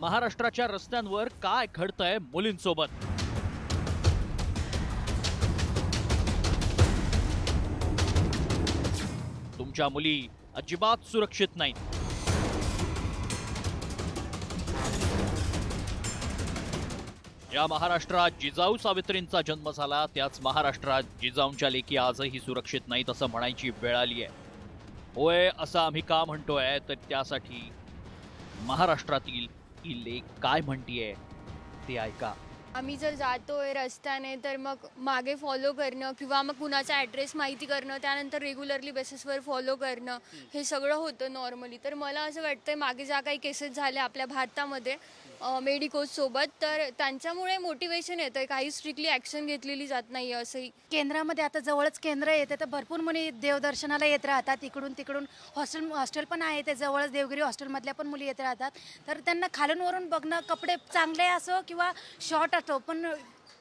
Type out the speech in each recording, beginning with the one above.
महाराष्ट्राच्या रस्त्यांवर काय घडतंय मुलींसोबत? तुमच्या मुली अजिबात सुरक्षित नाहीत. ज्या महाराष्ट्रात जिजाऊ सावित्रींचा जन्म झाला त्याच महाराष्ट्रात जिजाऊंच्या लेखी आजही सुरक्षित नाहीत असं म्हणायची वेळ आली आहे होय असं आम्ही का म्हणतोय? तर त्यासाठी महाराष्ट्रातील ही लेख काय म्हणतीये ते ऐका. आम्ही जर जातोय रस्त्याने तर मग मागे फॉलो करणं किंवा मग कुणाचा ॲड्रेस माहिती करणं त्यानंतर रेग्युलरली बेसिसवर फॉलो करणं हे सगळं होतं नॉर्मली तर मला असं वाटतं मागे ज्या काही केसेस झाल्या आपल्या भारतामध्ये मेडिकोजसोबत तर त्यांच्यामुळे मोटिवेशन येतं काही स्ट्रिक्टली ॲक्शन घेतलेली जात नाही आहे असंही. केंद्रामध्ये आता जवळच केंद्र येते तर भरपूर मुली देवदर्शनाला येत राहतात. इकडून तिकडून हॉस्टेल हॉस्टेल पण आहे ते जवळच देवगिरी हॉस्टेलमधल्या पण मुली येत राहतात. तर त्यांना खालून वरून बघणं कपडे चांगले असो किंवा शॉर्ट असो पण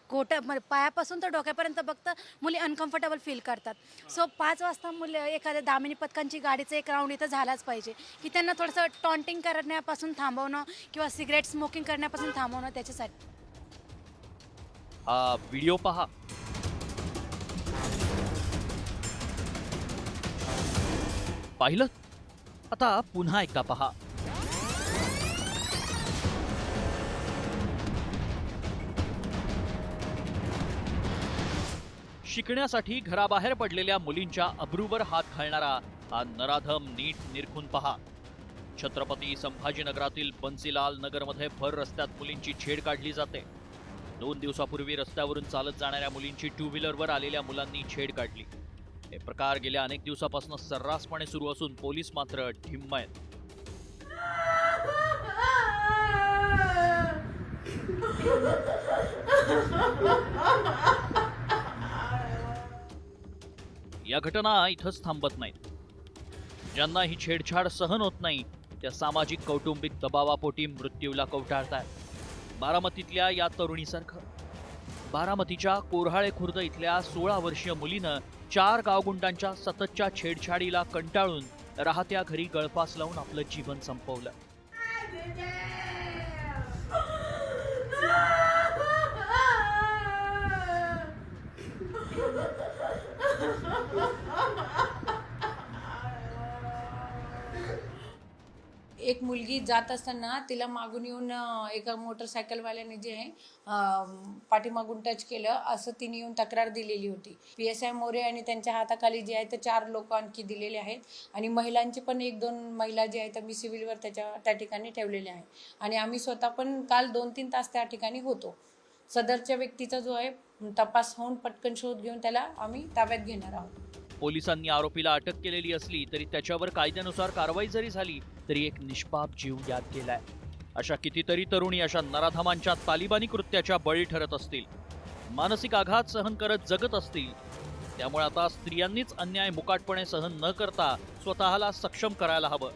घोट्या म्हणजे पायापासून तर डोक्यापर्यंत बघतं मुली अनकम्फर्टेबल फील करतात. सो पाच वाजता मुलं एखाद्या दामिनी पथकांची गाडीचं एक राऊंड इथं झालाच पाहिजे. की त्यांना थोडंसं टॉन्टिंग करण्यापासून थांबवणं किंवा सिगरेट स्मोकिंग करण्यापासून थांबवणं त्याच्यासाठी. हा व्हिडिओ पहा. पाहिलं? आता पुन्हा एकदा पहा. शिकण्यासाठी घराबाहेर पडलेल्या मुलींच्या अब्रूवर हात घालणारा हा नराधम नीट निरखून पहा. छत्रपती संभाजीनगरातील बन्सीलाल नगरमध्ये भर रस्त्यात मुलींची छेड काढली जाते. दोन दिवसापूर्वी रस्त्यावरून चालत जाणाऱ्या मुलींची टू व्हीलरवर आलेल्या मुलांनी छेड काढली. हे प्रकार गेल्या अनेक दिवसापासून सर्रासपणे सुरू असून पोलीस मात्र ढिम्म आहेत. या घटना इथंच थांबत नाहीत. ज्यांना ही छेडछाड सहन होत नाही त्या सामाजिक कौटुंबिक दबावापोटी मृत्यूला कवटाळतात बारामतीतल्या या तरुणीसारखं. बारामतीच्या कोरहाळे खुर्द इथल्या सोळा वर्षीय मुलीनं चार गावगुंडांच्या सततच्या छेडछाडीला कंटाळून राहत्या घरी गळफास लावून आपलं जीवन संपवलं. एक मुलगी जात असताना तिला मागून येऊन एका मोटरसायकलवाल्याने जे आहे पाठीमागून टच केलं असं तिने येऊन तक्रार दिलेली होती. पी एस आय मोरे आणि त्यांच्या हाताखाली जे आहे तर चार लोक आणखी दिलेले आहेत आणि महिलांची पण एक दोन महिला जे आहेत तर मी सिव्हिलवर त्याच्या त्या ठिकाणी ठेवलेल्या आहे आणि आम्ही स्वतः पण काल दोन तीन तास त्या ठिकाणी होतो. सदरच्या व्यक्तीचा जो आहे तपास होऊन पटकन शोध घेऊन त्याला आम्ही ताब्यात घेणार आहोत. पोलिसांनी आरोपीला अटक केलेली असली तरी त्याच्यावर कायद्यानुसार कारवाई जरी झाली तरी एक निष्पाप जीव याद गेलाय अशा कितीतरी तरुणी अशा नराधमांच्या तालिबानी कृत्याच्या बळी ठरत असतील. मानसिक आघात सहन करत जगत असतील. त्यामुळे आता स्त्रियांनीच अन्याय मुकाटपणे सहन न करता स्वतःला सक्षम करायला हवं.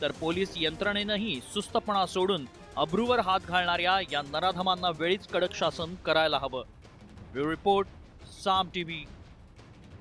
तर पोलीस यंत्रणेनंही सुस्तपणा सोडून अब्रूवर हात घालणाऱ्या या नराधमांना वेळीच कडक शासन करायला हवं. Bureau report Saam TV.